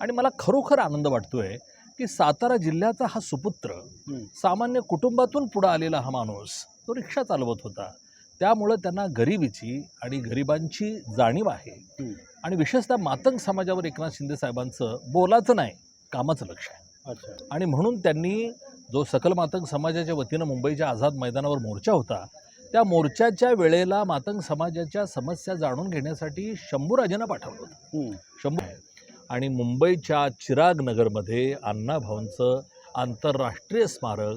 आणि मला खरोखर आनंद वाटतोय की सातारा जिल्ह्याचा हा सुपुत्र. सामान्य कुटुंबातून पुढं आलेला हा माणूस तो रिक्षा चालवत होता त्यामुळं त्यांना गरिबीची आणि गरिबांची जाणीव आहे. आणि विशेषतः मातंग समाजावर एकनाथ शिंदे साहेबांचं बोलाचं नाही कामाचं लक्ष आहे आणि म्हणून त्यांनी जो सकल मातंग समाजाच्या वतीनं मुंबईच्या आझाद मैदानावर मोर्चा होता त्या मोर्चाच्या वेळेला मातंग समाजाच्या समस्या जाणून घेण्यासाठी शंभूराजेंना पाठवलं होतं. शंभू आणि मुंबईच्या चिराग नगरमध्ये अण्णाभाऊंचं आंतरराष्ट्रीय स्मारक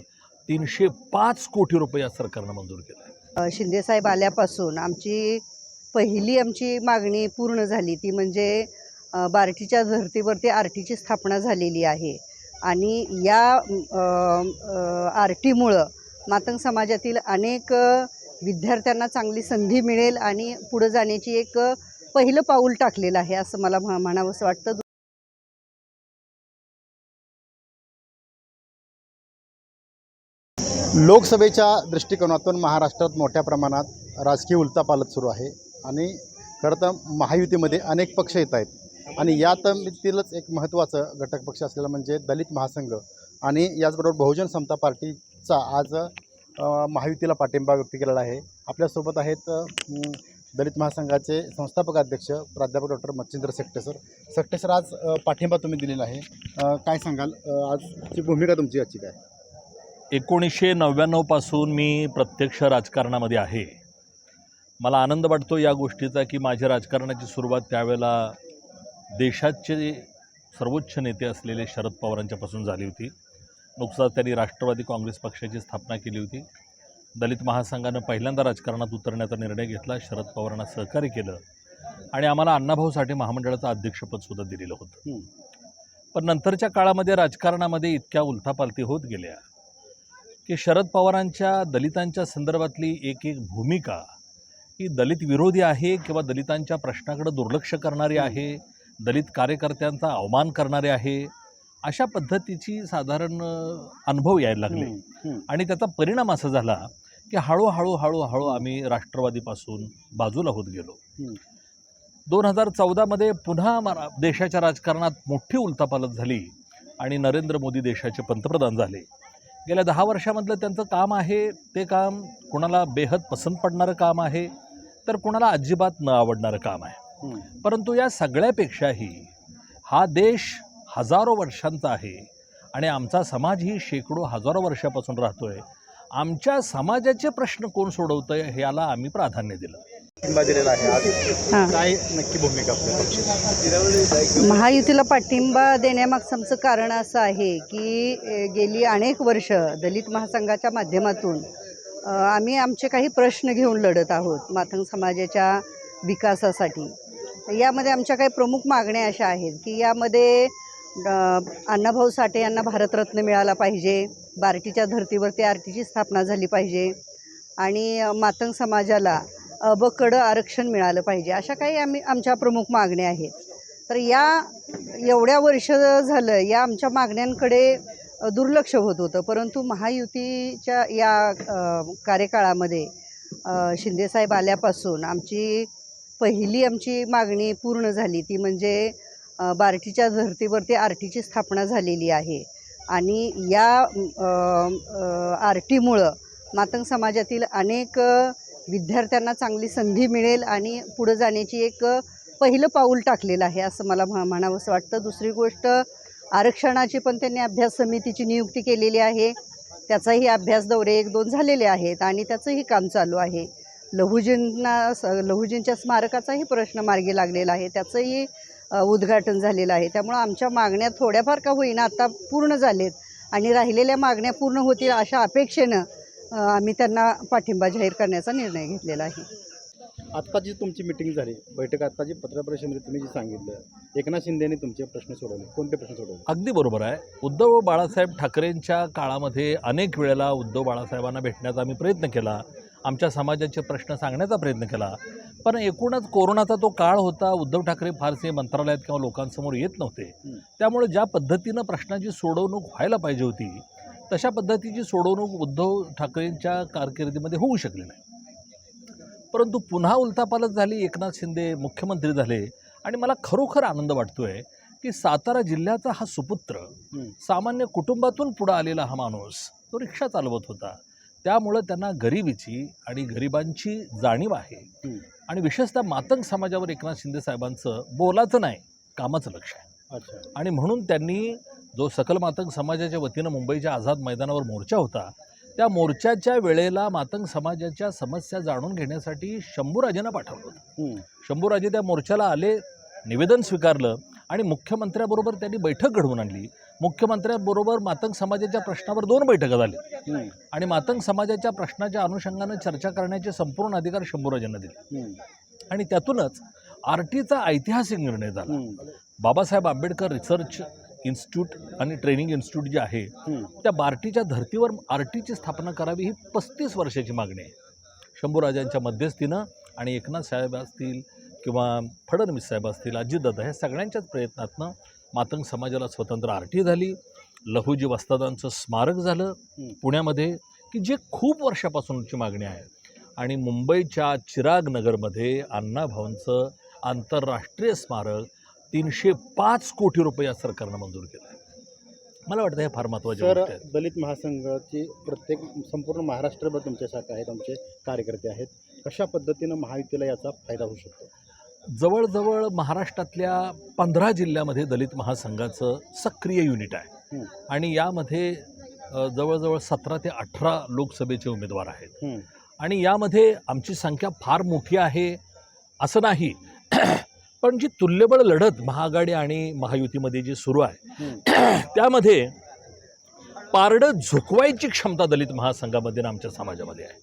तीनशे पाच कोटी रुपये या सरकारनं मंजूर केलं शिंदेसाहेब आल्यापासून आमची पहिली आमची मागणी पूर्ण झाली. ती म्हणजे बार्टीच्या धर्तीवरती आरटीची स्थापना झालेली आहे. आणि या आर टीमुळं मातंग समाजातील अनेक विद्यार्थ्यांना चांगली संधी मिळेल आणि पुढं जाण्याची एक पहिलं पाऊल टाकलेलं आहे असं मला म्ह- म्हणावंसं वाटतं. लोकसभेच्या दृष्टिकोनातून महाराष्ट्रात मोठ्या प्रमाणात राजकीय उलतापालत सुरू आहे आणि खरं तर महायुतीमध्ये अनेक पक्ष येत आहेत. आणि यातीलच एक महत्त्वाचं घटक पक्ष असलेला म्हणजे दलित महासंघ आणि याचबरोबर बहुजन समता पार्टीचा आज महायुतीला पाठिंबा व्यक्त केलेला आहे. आपल्यासोबत आहेत दलित महासंघाचे संस्थापक अध्यक्ष प्राध्यापक doctor Machhindra Sette sir. Sette sir आज पाठिंबा तुम्ही दिलेला आहे. काय सांगाल? आजची भूमिका तुमची याची काय? एकोणीसशे नव्याण्णवपासून मी प्रत्यक्ष राजकारणामध्ये आहे. मला आनंद वाटतो या गोष्टीचा की माझ्या राजकारणाची सुरुवात त्यावेळेला देशाचे सर्वोच्च नेते असलेले शरद पवारांच्यापासून झाली होती. नुकताच त्यांनी राष्ट्रवादी काँग्रेस पक्षाची स्थापना केली होती. दलित महासंघानं पहिल्यांदा राजकारणात उतरण्याचा निर्णय घेतला. शरद पवारांना सहकार्य केलं. आणि आम्हाला अण्णाभाऊ साठे महामंडळाचं अध्यक्षपदसुद्धा दिलेलं होतं. पण नंतरच्या काळामध्ये राजकारणामध्ये इतक्या उलथापालथी होत गेल्या की शरद पवारांच्या दलितांच्या संदर्भातली एक एक भूमिका ही दलित विरोधी आहे किंवा दलितांच्या प्रश्नाकडे दुर्लक्ष करणारी आहे दलित कार्यकर्त्यांचा अवमान करणारे आहे अशा पद्धतीची साधारण अनुभव यायला लागले. आणि त्याचा परिणाम असा झाला की हळूहळू हळूहळू आम्ही राष्ट्रवादीपासून बाजूला होत गेलो. दोन हजार चौदामध्ये पुन्हा मरा देशाच्या राजकारणात मोठी उलथापालथ झाली आणि नरेंद्र मोदी देशाचे पंतप्रधान झाले गेल्या दहा वर्षामधलं त्यांचं काम आहे ते काम कुणाला बेहद पसंत पडणारं काम आहे तर कुणाला अजिबात न आवडणारं काम आहे. परंतु या सगळ्यापेक्षाही हा देश हजारो वर्षांचा आहे. आणि आमचा समाज ही शेकडो हजारो वर्षापासून राहतोय. आमच्या समाजाचे प्रश्न कोण सोडवतंय हे याला आम्ही प्राधान्य दिलं. पाठिंबा दिलेला आहे. आज हां. काय नक्की भूमिका महायुतीला पाठिंबा देण्यामागचं आमचं कारण असं आहे की गेली अनेक वर्ष दलित महासंघाच्या माध्यमातून आम्ही आमचे काही प्रश्न घेऊन लढत आहोत मातंग समाजाच्या विकासासाठी. यामध्ये आमच्या काही प्रमुख मागण्या अशा आहेत की यामध्ये अण्णाभाऊ साठे यांना भारतरत्न मिळाला पाहिजे. बार्टीच्या धर्तीवरती आरटीची स्थापना झाली पाहिजे. आणि मातंग समाजाला अबकडं आरक्षण मिळालं पाहिजे. अशा काही आम्ही आमच्या प्रमुख मागण्या आहेत. तर या एवढ्या वर्ष झालं या आमच्या मागण्यांकडे दुर्लक्ष होत होतं. परंतु महायुतीच्या या कार्यकाळामध्ये शिंदेसाहेब आल्यापासून आमची पहिली आमची मागणी पूर्ण झाली. ती म्हणजे बार्टीच्या धर्तीवरती आर टीची स्थापना झालेली आहे. आणि या आर टीमुळं मातंग समाजातील अनेक विद्यार्थ्यांना चांगली संधी मिळेल आणि पुढं जाण्याची एक पहिलं पाऊल टाकलेलं आहे असं मला म्ह म्हणावंसं वाटतं. दुसरी गोष्ट आरक्षणाची पण त्यांनी अभ्यास समितीची नियुक्ती केलेली आहे. त्याचाही अभ्यास दौरे एक दोन झालेले आहेत आणि त्याचंही काम चालू आहे. लहुजींना स लहुजींच्या स्मारकाचाही प्रश्न मार्गी लागलेला आहे. त्याचंही उद्घाटन झालेलं आहे. त्यामुळं आमच्या मागण्या थोड्याफार का होईना आता पूर्ण झालेत आणि राहिलेल्या मागण्या पूर्ण होतील अशा अपेक्षेनं अ, आम्ही त्यांना पाठिंबा जाहीर करण्याचा निर्णय घेतलेला आहे. आत्ता जी तुमची मिटिंग झाली बैठक आत्ता जी पत्रपरिषदेमध्ये तुम्ही जे सांगितलं एकनाथ शिंदेने तुमचे प्रश्न सोडवले. कोणते प्रश्न सोडवले? अगदी बरोबर आहे. उद्धव बाळासाहेब ठाकरेंच्या काळामध्ये अनेक वेळेला उद्धव बाळासाहेबांना भेटण्याचा आम्ही प्रयत्न केला. आमच्या समाजाचे प्रश्न सांगण्याचा प्रयत्न केला. पण एकूणच कोरोनाचा तो काळ होता उद्धव ठाकरे फारसे मंत्रालयात किंवा लोकांसमोर येत नव्हते. त्यामुळे ज्या पद्धतीनं प्रश्नाची सोडवणूक व्हायला पाहिजे होती तशा पद्धतीची सोडवणूक उद्धव ठाकरेंच्या कारकिर्दीमध्ये होऊ शकली नाही परंतु पुन्हा उलथापालथ झाली एकनाथ शिंदे मुख्यमंत्री झाले आणि मला खरोखर आनंद वाटतोय की सातारा जिल्ह्याचा हा सुपुत्र. सामान्य कुटुंबातून पुढं आलेला हा माणूस तो रिक्षा चालवत होता त्यामुळं त्यांना गरिबीची आणि गरिबांची जाणीव आहे. आणि विशेषतः मातंग समाजावर एकनाथ शिंदे साहेबांचं बोलाचं नाही कामाचं लक्ष आहे आणि म्हणून त्यांनी जो सकल मातंग समाजाच्या वतीनं मुंबईच्या आझाद मैदानावर मोर्चा होता त्या मोर्चाच्या वेळेला मातंग समाजाच्या समस्या जाणून घेण्यासाठी शंभूराजेंना पाठवलं होतं. शंभूराजे त्या मोर्चाला आले निवेदन स्वीकारलं आणि मुख्यमंत्र्याबरोबर त्यांनी बैठक घडवून आणली मुख्यमंत्र्यांबरोबर मातंग समाजाच्या प्रश्नावर दोन बैठका झाल्या. आणि मातंग समाजाच्या प्रश्नाच्या अनुषंगानं चर्चा करण्याचे संपूर्ण अधिकार शंभूराजांना दिले. आणि त्यातूनच आर टीचा ऐतिहासिक निर्णय झाला. बाबासाहेब आंबेडकर रिसर्च इन्स्टिट्यूट आणि ट्रेनिंग इन्स्टिट्यूट जे आहे. त्या बार्टीच्या धर्तीवर आर टीची स्थापना करावी ही पस्तीस वर्षाची मागणी आहे शंभूराजांच्या मध्यस्थीनं आणि एकनाथ साहेब असतील किंवा फडणवीस साहेब असतील अजितदादा ह्या सगळ्यांच्याच प्रयत्नातनं मातंग समाजाला स्वतंत्र आर टी झाली लहुजी वस्तादांचं स्मारक झालं. पुण्यामध्ये की जे खूप वर्षापासूनची मागणी आहे. आणि मुंबईच्या चिराग नगरमध्ये अण्णाभाऊंचं आंतरराष्ट्रीय स्मारक तीनशे पाच कोटी रुपये या सरकारनं मंजूर केलं आहे. मला वाटतं हे फार महत्त्वाची दलित महासंघाची प्रत्येक संपूर्ण महाराष्ट्रभर तुमच्या शाखा आहेत आमचे कार्यकर्ते आहेत. कशा पद्धतीनं महायुतीला याचा फायदा होऊ शकतो? जवळजवळ महाराष्ट्रातल्या पंधरा जिल्ह्यामध्ये दलित महासंघाचं सक्रिय युनिट आहे. आणि यामध्ये जवळजवळ सतरा ते अठरा लोकसभेचे उमेदवार आहेत. आणि यामध्ये आमची संख्या फार मोठी आहे असं नाही पण जी तुल्यबळ लढत महाआघाडी आणि महायुतीमध्ये जी सुरू आहे. त्यामध्ये पारडं झुकवायची क्षमता दलित महासंघामध्ये आमच्या समाजामध्ये आहे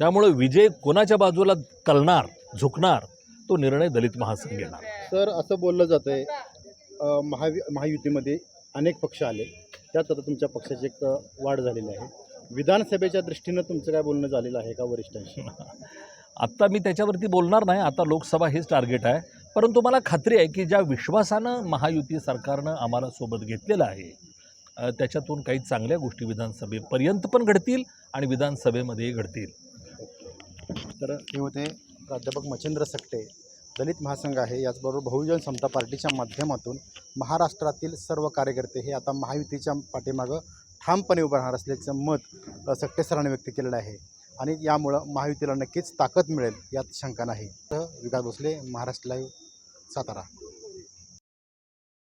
त्यामुळं विजय कोणाच्या बाजूला कलणार झुकणार तो निर्णय दलित महासंघ घेणार. तर असं बोललं जातं आहे महावि महायुतीमध्ये अनेक पक्ष आले. त्यात आता तुमच्या पक्षाची एक वाढ झालेली आहे. विधानसभेच्या दृष्टीनं तुमचं काय बोलणं झालेलं आहे का वरिष्ठांशी? आत्ता मी त्याच्यावरती बोलणार नाही. आता लोकसभा हेच टार्गेट आहे. परंतु मला खात्री आहे की ज्या विश्वासानं महायुती सरकारनं आम्हाला सोबत घेतलेलं आहे त्याच्यातून काही चांगल्या गोष्टी विधानसभेपर्यंत पण घडतील आणि विधानसभेमध्येही घडतील. तर हे होते प्राध्यापक मच्छिंद्र सकटे दलित महासंघ आहे. याचबरोबर बहुजन समता पार्टीच्या माध्यमातून महाराष्ट्रातील सर्व कार्यकर्ते हे आता महायुतीच्या पाठीमागं ठामपणे उभं राहणार असल्याचं मत अ, सरांनी व्यक्त केलेलं आहे. आणि यामुळं महायुतीला नक्कीच ताकद मिळेल यात शंका नाही. तर विकास भोसले महाराष्ट्र लाईव्ह सातारा.